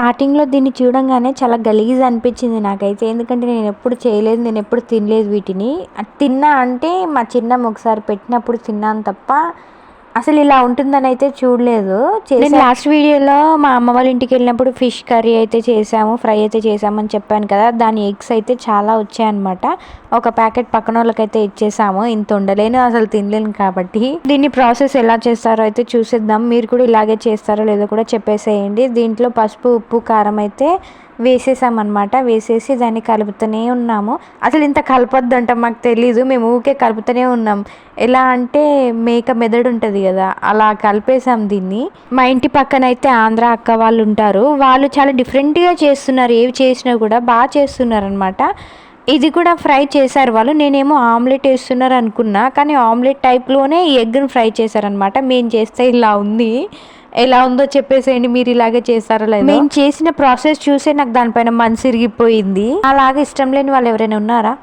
స్టార్టింగ్లో దీన్ని చూడంగానే చాలా గలీజ్ అనిపించింది నాకైతే. ఎందుకంటే నేను ఎప్పుడు చేయలేదు నేను ఎప్పుడు తినలేదు వీటిని. అది తిన్నా అంటే మా చిన్నమ్మ ఒకసారి పెట్టినప్పుడు తిన్నాను తప్ప అసలు ఇలా ఉంటుందని అయితే చూడలేదు. నేను లాస్ట్ వీడియోలో మా అమ్మ వాళ్ళ ఇంటికి వెళ్ళినప్పుడు ఫిష్ కర్రీ అయితే చేసాము ఫ్రై అయితే చేసామని చెప్పాను కదా దాని ఎగ్స్ అయితే చాలా వచ్చాయన్నమాట. ఒక ప్యాకెట్ పక్కన వాళ్ళకైతే ఇచ్చేసాము ఇంత ఉండలేను అసలు తినలేను కాబట్టి. దీన్ని ప్రాసెస్ ఎలా చేస్తారో అయితే చూసేద్దాం మీరు కూడా ఇలాగే చేస్తారో లేదో కూడా చెప్పేసేయండి. దీంట్లో పసుపు ఉప్పు కారం అయితే వేసేసామన్నమాట. వేసేసి దాన్ని కలుపుతూనే ఉన్నాము. అసలు ఇంత కలపొద్దంట మాకు తెలీదు. మేము ఊకే కలుపుతూనే ఉన్నాం. ఎలా అంటే మేక మెదడు ఉంటుంది కదా అలా కలిపేసాం దీన్ని. మా ఇంటి పక్కన అయితే ఆంధ్ర అక్క వాళ్ళు ఉంటారు. వాళ్ళు చాలా డిఫరెంట్గా చేస్తున్నారు. ఏవి చేసినా కూడా బాగా చేస్తున్నారు అనమాట ఇది కూడా ఫ్రై చేశారు వాళ్ళు. నేనేమో ఆమ్లెట్ వేస్తున్నారు అనుకున్నా కానీ ఆమ్లెట్ టైప్లోనే ఎగ్ను ఎగ్ని ఫ్రై చేశారనమాట మేము చేస్తే ఇలా ఉంది. ఎలా ఉందో చెప్పేసేయండి మీరు ఇలాగే చేస్తారో లేదు. నేను చేసిన ప్రాసెస్ చూసే నాకు దానిపైన మనసు ఇరిగిపోయింది. అలాగే ఇష్టం లేని వాళ్ళు ఎవరైనా ఉన్నారా?